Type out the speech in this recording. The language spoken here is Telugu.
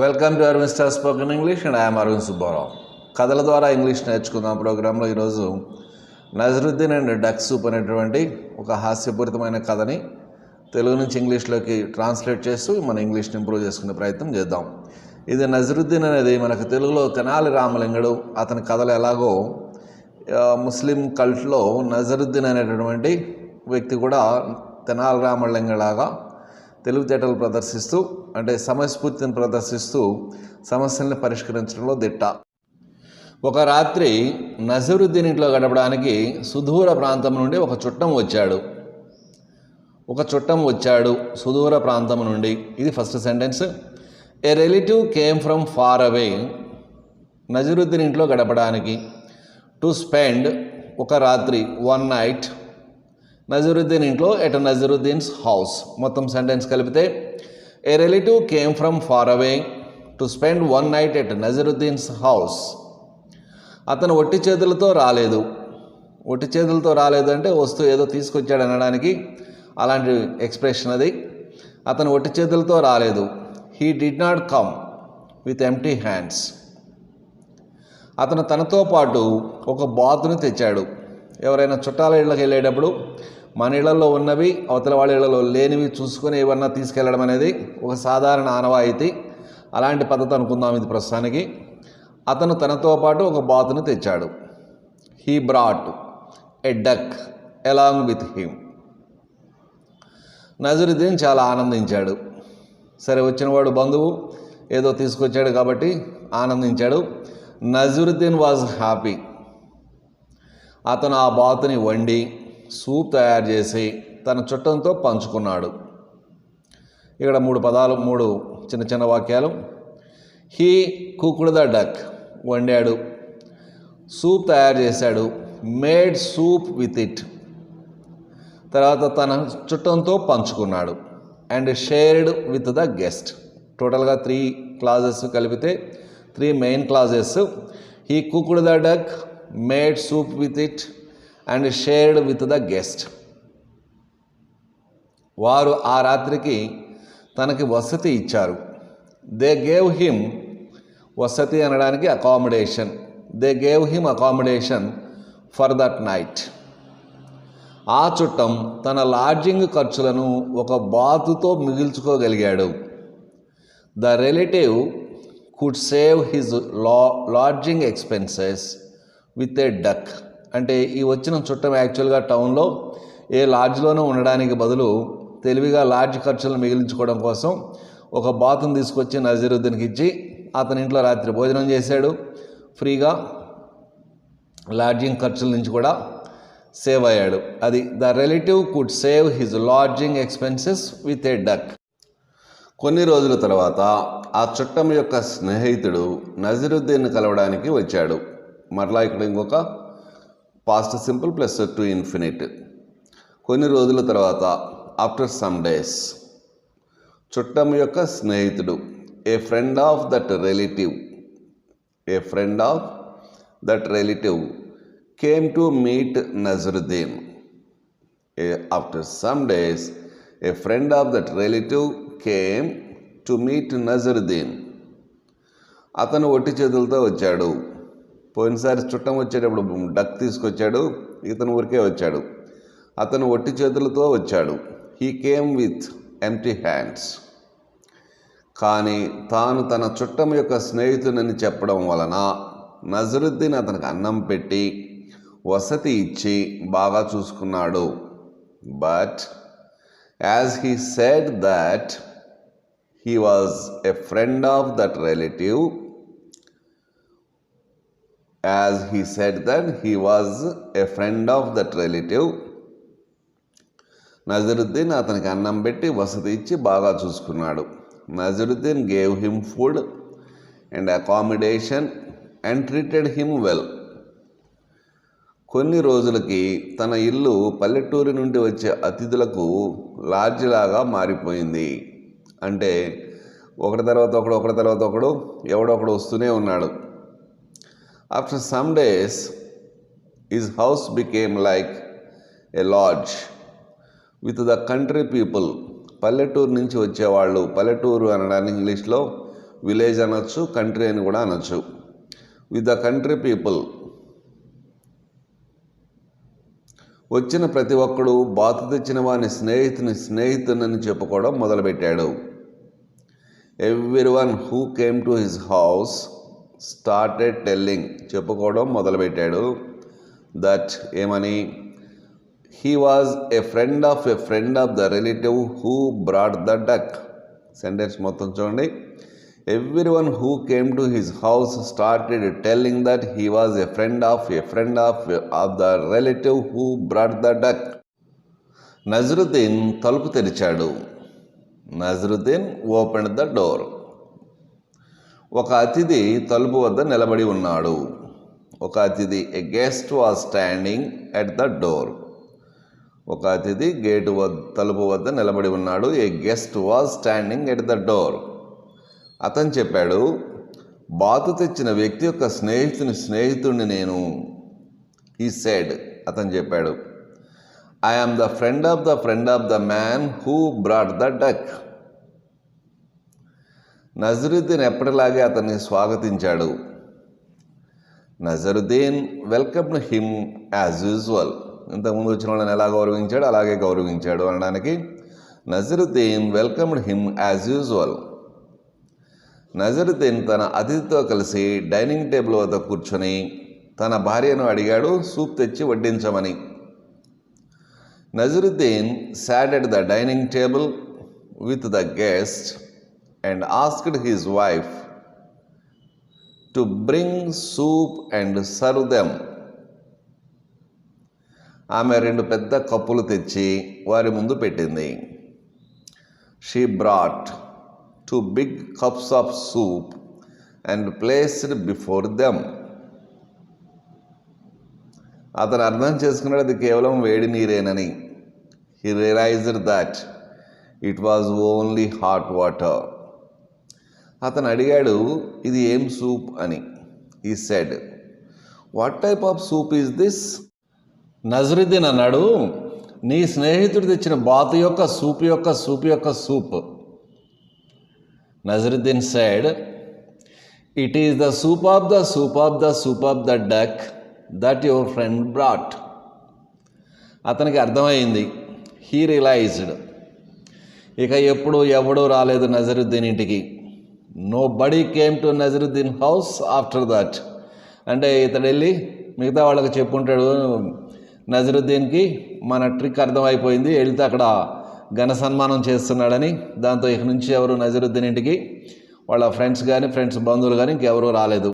Welcome to Aravind star spoken English and I'm Aravind Subbarao కథల ద్వారా ఇంగ్లీష్ నేర్చుకుందాం ప్రోగ్రాంలో ఈరోజు నజరుద్దీన్ అండ్ డక్ సూప్ అనేటువంటి ఒక హాస్యపూరితమైన కథని తెలుగు నుంచి ఇంగ్లీష్లోకి ట్రాన్స్లేట్ చేస్తూ మన ఇంగ్లీష్ని ఇంప్రూవ్ చేసుకునే ప్రయత్నం చేద్దాం. ఇది నజరుద్దీన్ అనేది మనకు తెలుగులో తెనాలి రామలింగడు. అతని కథలు ఎలాగో ముస్లిం కల్ట్లో నజరుద్దీన్ అనేటటువంటి వ్యక్తి కూడా తెనాలి రామలింగలాగా తెలివితేటలు ప్రదర్శిస్తూ అంటే సమయస్ఫూర్తిని ప్రదర్శిస్తూ సమస్యల్ని పరిష్కరించడంలో దిట్ట. ఒక రాత్రి నజరుద్దీన్ ఇంట్లో గడపడానికి సుదూర ప్రాంతం నుండి ఒక చుట్టం వచ్చాడు. ఒక చుట్టం వచ్చాడు సుదూర ప్రాంతం నుండి. ఇది first sentence. A relative came from far away Nazaruddin ఇంట్లో గడపడానికి. టు స్పెండ్ ఒక రాత్రి వన్ నైట్ నజరుద్దీన్ ఇంట్లో ఎట్ నజరుద్దీన్స్ హౌస్. మొత్తం సెంటెన్స్ కలిపితే a relative came from far away to spend one night at Nazaruddin's house. అతను ఒట్టి చేతులతో రాలేదు. ఒట్టి చేతులతో రాలేదు అంటే వస్తువు ఏదో తీసుకొచ్చాడు అనడానికి అలాంటి ఎక్స్ప్రెషన్ అది. అతను ఒట్టి చేతులతో రాలేదు. He did not come with empty hands అతను తనతో పాటు ఒక బాతును తెచ్చాడు. ఎవరైనా చుట్టాల ఇళ్ళకి వెళ్ళేటప్పుడు మన ఇళ్ళలో ఉన్నవి అవతల వాళ్ళ ఇళ్ళలో లేనివి చూసుకొని ఏమన్నా తీసుకెళ్ళడం అనేది ఒక సాధారణ ఆనవాయితీ. అలాంటి పద్ధతి అనుకుందాం ఇది ప్రస్తుతానికి. అతను తనతో పాటు ఒక బాతును తెచ్చాడు. He brought a duck along with him Nazaruddin చాలా ఆనందించాడు. సరే వచ్చినవాడు బంధువు ఏదో తీసుకొచ్చాడు కాబట్టి ఆనందించాడు. నజరుద్దీన్ వాజ్ హ్యాపీ అతను ఆ బాతుని వండి సూప్ తయారు చేసి తన చుట్టంతో పంచుకున్నాడు. ఇక్కడ మూడు పదాలు మూడు చిన్న చిన్న వాక్యాలు. హీ కుకుడ్ ద డక్ వండాడు. సూప్ తయారు చేశాడు. Made soup with it. తర్వాత తన చుట్టంతో పంచుకున్నాడు. And shared with the guest. టోటల్గా త్రీ క్లాజెస్ కలిపితే three main clauses. He cooked the duck made soup with it and shared with the guest వారు ఆ రాత్రికి తనకి వసతి ఇచ్చారు. దే గేవ్ హిమ్ వసతి అనడానికి accommodation they gave him accommodation for that night ఆ చుట్టం తన లాడ్జింగ్ ఖర్చులను ఒక బాతుతో మిగిల్చుకోగలిగాడు. The relative could save his la lodging expenses with a duck. అంటే ఈ వచ్చిన చుట్టం యాక్చువల్గా టౌన్లో ఏ లాడ్జ్లోనూ ఉండడానికి బదులు తెలివిగా లాడ్జ్ ఖర్చులను మిగిలించుకోవడం కోసం ఒక బాతును తీసుకొచ్చి నజీరుద్దీన్కి ఇచ్చి అతని ఇంట్లో రాత్రి భోజనం చేశాడు. ఫ్రీగా లాడ్జింగ్ ఖర్చుల నుంచి కూడా సేవ్ అయ్యాడు. అది the relative could save his lodging expenses with a duck. కొన్ని రోజుల తర్వాత ఆ చుట్టం యొక్క స్నేహితుడు నజీరుద్దీన్ను కలవడానికి వచ్చాడు. మరలా ఇక్కడ ఇంకొక past simple plus to infinitive కొన్ని రోజుల తర్వాత ఆఫ్టర్ సమ్ డేస్ చుట్టం యొక్క స్నేహితుడు a friend of that relative a friend of that relative came to meet Nazaruddin a after some days a friend of that relative came to meet Nazaruddin అతను ఒట్టి చేతులతో వచ్చాడు. పోయినసారి చుట్టం వచ్చేటప్పుడు డక్ తీసుకొచ్చాడు. ఇతను ఊరికే వచ్చాడు. అతను ఒట్టి చేతులతో వచ్చాడు. He came with empty hands కానీ తాను తన చుట్టం యొక్క స్నేహితునని చెప్పడం వలన నజరుద్దీన్ అతనికి అన్నం పెట్టి వసతి ఇచ్చి బాగా చూసుకున్నాడు. But as he said that he was a friend of that relative as he said that he was a friend of that relative Nazaruddin అతనికి అన్నం పెట్టి వసతి ఇచ్చి బాగా చూసుకున్నాడు. Nazaruddin gave him food and accommodation and treated him well కొన్ని రోజులకి తన ఇల్లు పల్లెటూరి నుండి వచ్చే అతిథులకు లాడ్జిలాగా మారిపోయింది. అంటే ఒకటి తర్వాత ఒకడు ఒకటి తర్వాత ఒకడు ఎవడో ఒకడు వస్తూనే ఉన్నాడు. After some days his house became like a lodge with the country people పల్లెటూరు నుంచి వచ్చేవాళ్ళు. పల్లెటూరు అనడానికి ఇంగ్లీష్లో విలేజ్ అనొచ్చు కంట్రీ అని కూడా అనొచ్చు. విత్ ద కంట్రీ పీపుల్ వచ్చిన ప్రతి ఒక్కడు బాతు తెచ్చిన వాని స్నేహితుని స్నేహితునని చెప్పుకోవడం మొదలుపెట్టాడు. Everyone who came to his house started telling చెప్పుకోవడం మొదలుపెట్టాడు. దట్ ఏమని? He was a friend of a friend of the relative who brought the duck sentence మొత్తం చూడండి. Everyone who came to his house started telling that he was a friend of a friend of of the relative who brought the duck Nazaruddin తలుపు తెరిచాడు. నజరుద్దీన్ ఓపెన్ ద డోర్ ఒక అతిథి తలుపు వద్ద నిలబడి ఉన్నాడు. ఒక అతిథి a guest was standing at the door ఒక అతిథి గేటు వద్ద తలుపు వద్ద నిలబడి ఉన్నాడు. A guest was standing at the door అతను చెప్పాడు బాతు తెచ్చిన వ్యక్తి యొక్క స్నేహితుని స్నేహితుడిని నేను. ఈ సెడ్ అతను చెప్పాడు I am the friend of the friend of the man who brought the duck Nasruddin ఎప్పటిలాగే అతన్ని స్వాగతించాడు. Nasruddin welcome him as usual ఇంతకుముందు వచ్చిన వాళ్ళని ఎలా గౌరవించాడు? అలాగే గౌరవించాడు అనడానికి Nasruddin welcomed him as usual Nasruddin తన అతిథితో కలిసి డైనింగ్ టేబుల్ వద్ద కూర్చొని తన భార్యను అడిగాడు సూప్ తెచ్చి వడ్డించమని. Nasruddin sat at the dining table with the guest and asked his wife to bring soup and serve them ఆమె రెండు పెద్ద కప్పులు తెచ్చి వారి ముందు పెట్టింది. She brought two big cups of soup and placed before them అతను అర్థం చేసుకున్నాడు అది కేవలం వేడి నీరేనని. He realized that it was only hot water అతను అడిగాడు ఇది ఏం సూప్ అని. He said what type of soup is this Nasruddin అన్నాడు నీ స్నేహితుడు తెచ్చిన బాతు యొక్క సూప్ యొక్క సూప్ యొక్క soup. Nasruddin said it is the soup of the soup of the soup of the duck that your friend brought అతనికి అర్థమైంది. హీ రియలైజ్డ్ ఇక ఎప్పుడు ఎవడూ రాలేదు నజరుద్దీన్ ఇంటికి. Nobody came to Nasruddin house after that అంటే ఇతడు వెళ్ళి మిగతా వాళ్ళకి చెప్పుంటాడు నజరుద్దీన్కి మన ట్రిక్ అర్థమైపోయింది వెళ్తే అక్కడ ఘన సన్మానం చేస్తున్నాడని. దాంతో ఇక నుంచి ఎవరు నజరుద్దీన్ ఇంటికి వాళ్ళ ఫ్రెండ్స్ కానీ ఫ్రెండ్స్ బంధువులు కానీ ఇంకెవరూ రాలేదు.